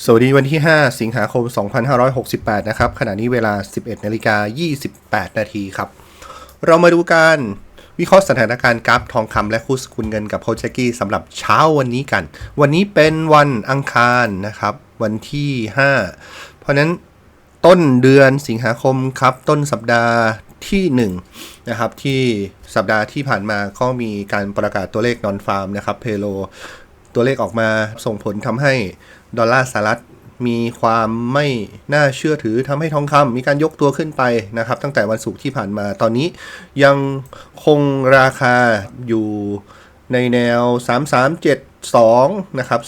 สวัสดีวันที่ 5 สิงหาคม 2568 นะครับ ขณะนี้เวลา 11 นาฬิกา 28 นาทีครับ เรามาดูการวิเคราะห์สถานการณ์กราฟทองคำและคู่สกุลเงินกับโพชกี้สำหรับเช้าวันนี้กัน วันนี้เป็นวันอังคารนะครับ วันที่ 5 เพราะฉะนั้นต้นเดือนสิงหาคมครับ ต้นสัปดาห์ที่1นะครับที่สัปดาห์ที่ผ่านมาก็มีการประกาศตัวเลขนอนฟาร์มนะครับเพโลตัวเลขออกมาส่งผลทำให้ ดอลลาร์สหรัฐมีความไม่น่าเชื่อถือทำให้ทองคำมีการยกตัวขึ้นไปนะครับ ตั้งแต่วันศุกร์ที่ผ่านมาตอนนี้ยังคงราคาอยู่ในแนว 3372 นะครับ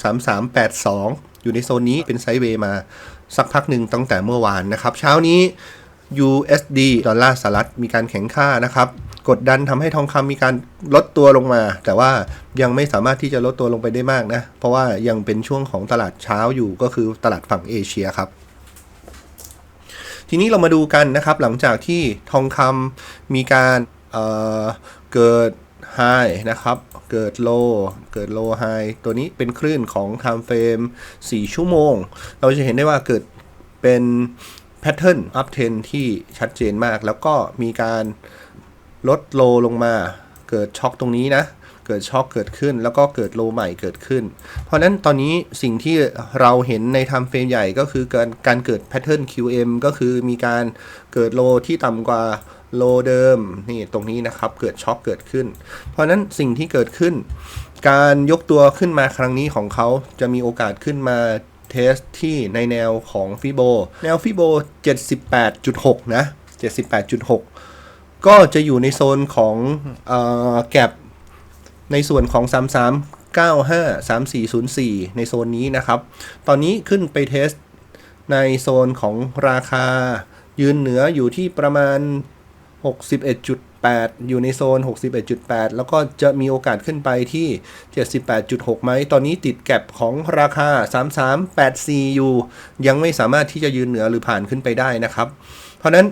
3382 อยู่ในโซนนี้เป็นไซด์เวย์มาสักพักหนึ่งตั้งแต่เมื่อวานนะครับ เช้านี้ USD ดอลลาร์สหรัฐมีการแข็งค่านะครับ กดดันทำให้ทองคำมีการลดตัวลงมา แต่ว่ายังไม่สามารถที่จะลดตัวลงไปได้มากนะ เพราะว่ายังเป็นช่วงของตลาดเช้าอยู่ก็คือตลาดฝั่งเอเชียครับ ทีนี้เรามาดูกันนะครับหลังจากที่ทองคำมีการเเกิดไฮนะครับเกิดโล เกิดโลไฮตัวนี้เป็นคลื่นของ time frame 4 ชั่วโมง เราจะเห็นได้ว่าเกิดเป็นแพทเทิร์นอัพเทนที่ชัดเจนมาก แล้วก็มีการ ลดโลลงมา เกิดช็อคตรงนี้นะ เกิดช็อคเกิดขึ้น แล้วก็เกิดโลใหม่เกิดขึ้น เพราะนั้นตอนนี้สิ่งที่เราเห็นในไทม์เฟรมใหญ่ก็คือการการเกิดแพทเทิร์น QM ก็คือมีการเกิดโลที่ต่ำกว่าโลเดิมนี่ตรงนี้นะครับเกิดช็อคเกิดขึ้น เพราะนั้นสิ่งที่เกิดขึ้น การยกตัวขึ้นมาครั้งนี้ของเขาจะมีโอกาสขึ้นมาเทสที่ในแนวของฟิโบแนวฟิโบ78.6 นะ 78.6 ก็จะอยู่ในโซนของแกลบในส่วนของ 3395 3404 ในโซนนี้นะครับ ตอนนี้ขึ้นไปเทสในโซนของราคา ยืนเหนืออยู่ที่ประมาณ 61.8 อยู่ในโซน 61.8 แล้วก็จะมีโอกาสขึ้นไปที่ 78.6 ไหม ตอนนี้ติดแก็บของราคา 3384 อยู่ ยังไม่สามารถที่จะยืนเหนือหรือผ่านขึ้นไปได้นะครับ เพราะนั้น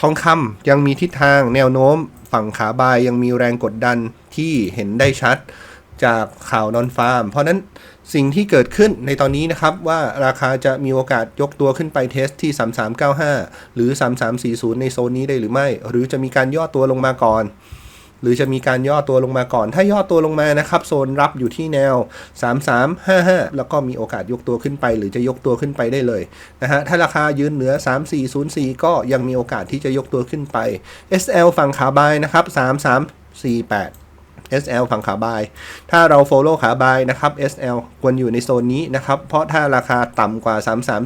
ทองคำยังมีทิศทางแนวโน้ม ฝั่งขาบายยังมีแรงกดดันที่เห็นได้ชัดจากข่าวนอนฟาร์ม เพราะนั้นสิ่งที่เกิดขึ้นในตอนนี้นะครับว่าราคาจะมีโอกาสยกตัวขึ้นไปเทสที่ 3395 หรือ 3340 ในโซนนี้ได้หรือไม่ หรือจะมีการย่อตัวลงมาก่อน หรือจะมีการย่อตัวลงมาก่อน ถ้าย่อตัวลงมานะครับ โซนรับอยู่ที่แนว 3355 แล้วก็มีโอกาสยกตัวขึ้นไป หรือจะยกตัวขึ้นไปได้เลยนะฮะ ถ้าราคายืนเหนือ 3404 ก็ยังมีโอกาสที่จะยกตัวขึ้นไป SL ฝั่งขาบายนะครับ 3348 SL ฝั่งขาบาย ถ้าเรา follow ขาบายนะครับ SL ควรอยู่ในโซนนี้นะครับ เพราะถ้าราคาต่ำกว่า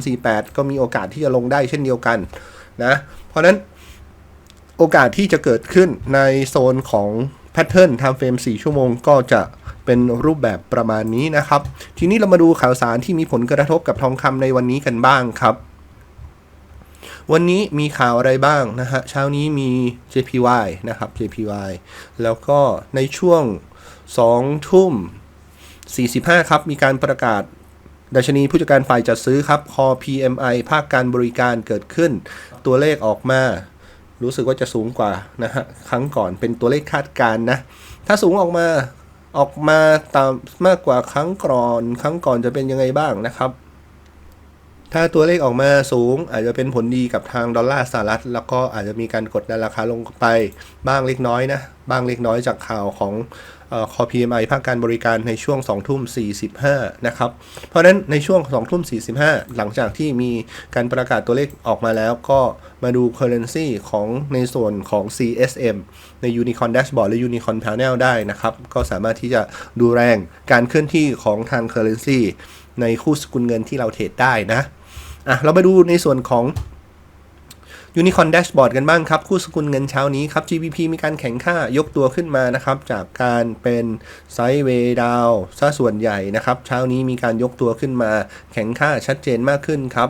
3348 ก็มีโอกาสที่จะลงได้เช่นเดียวกันนะ เพราะนั้น โอกาสที่จะเกิดขึ้นในโซนของแพทเทิร์น time frame 4ชั่วโมงก็จะเป็นรูปแบบประมาณนี้นะครับ ทีนี้เรามาดูข่าวสารที่มีผลกระทบกับทองคำในวันนี้กันบ้างครับ วันนี้มีข่าวอะไรบ้างนะฮะ เช้านี้มี JPY นะครับ JPY แล้วก็ในช่วง 2 ทุ่ม 45 ครับ มีการประกาศดัชนีผู้จัดการฝ่ายจัดซื้อครับ Core PMI ภาคการบริการเกิดขึ้น ตัวเลขออกมา รู้สึกว่าจะสูงกว่านะฮะครั้งก่อนเป็นตัวเลขคาดการณ์นะ ถ้าสูงออกมาออกมาตามมากกว่าครั้งก่อน ครั้งก่อนจะเป็นยังไงบ้างนะครับ ถ้าตัวเลขออกมาสูงอาจจะเป็นผลดีกับทางดอลลาร์สหรัฐแล้วก็อาจจะมีการกดดันราคาลงไปบ้างเล็กน้อยนะบ้างเล็กน้อยจากข่าวของคอ PMI ภาคการบริการในช่วง 2 ทุ่ม 45 นะครับ เพราะฉะนั้นในช่วง 2 ทุ่ม 45 หลังจากที่มีการประกาศตัวเลขออกมาแล้วก็มาดู Currency ของในส่วนของ CSM ใน Unicorn Dashboard และ Unicorn Panel ได้นะครับ ก็สามารถที่จะดูแรงการเคลื่อนที่ของทาง Currency ในคู่สกุลเงินที่เราเทรดได้นะอะเรามาดูในส่วนของ Unicorn Dashboard กันบ้างครับ คู่สกุลเงินเช้านี้ครับ GBP มีการแข่งค่ายกตัวขึ้นมานะครับ จากการเป็นไซด์เวย์ดาวซะส่วนใหญ่นะครับ เช้านี้มีการยกตัวขึ้นมาแข่งค่าชัดเจนมากขึ้นครับ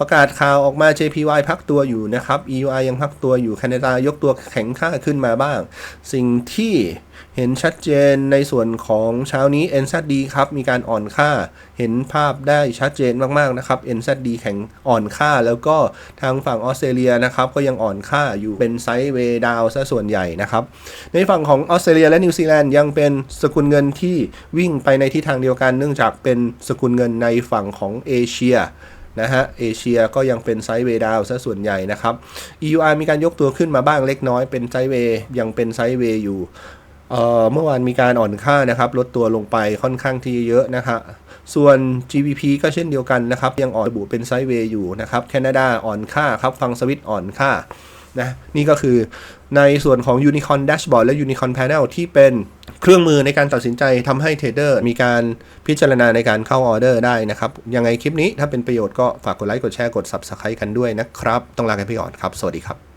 ประกาศข่าวออกมา JPY พักตัวอยู่นะครับ EUR ยังพักตัวอยู่แคนาดายกตัวแข็งค่าขึ้นมาบ้าง สิ่งที่เห็นชัดเจนในส่วนของเช้านี้ NZD ครับ มีการอ่อนค่า เห็นภาพได้ชัดเจนมากๆนะครับ NZD แข็งอ่อนค่า แล้วก็ทางฝั่งออสเตรเลียนะครับ ก็ยังอ่อนค่าอยู่เป็นไซด์เวดาวซะส่วนใหญ่นะครับ ในฝั่งของออสเตรเลียและนิวซีแลนด์ยังเป็นสกุลเงินที่วิ่งไปในทิศทางเดียวกันเนื่องจากเป็นสกุลเงินในฝั่งของเอเชีย นะฮะเอเชียก็ยังเป็นไซด์เวดาวซะส่วนใหญ่นะครับ EUR มีการยกตัวขึ้นมาบ้างเล็กน้อยเป็นไซด์เวยังเป็นไซด์เวย์อยู่เอ่อเมื่อวานมีการอ่อนค่านะครับลดตัวลงไปค่อนข้างที่เยอะนะคะส่วน GBP ก็เช่นเดียวกันนะครับ ยังอ่อนระบุเป็นไซด์เวย์อยู่นะครับ แคนาดาอ่อนค่าครับ ฟังสวิตอ่อนค่า นะนี่ก็คือในส่วนของ Unicorn Dashboard และ Unicorn Panel ที่เป็นเครื่องมือในการตัดสินใจทำให้เทรดเดอร์มีการพิจารณาในการเข้าออเดอร์ได้นะครับ ยังไงคลิปนี้ถ้าเป็นประโยชน์ก็ฝากกดไลค์กดแชร์กด Subscribe กันด้วยนะครับ ต้องลากันไปก่อนครับ สวัสดีครับ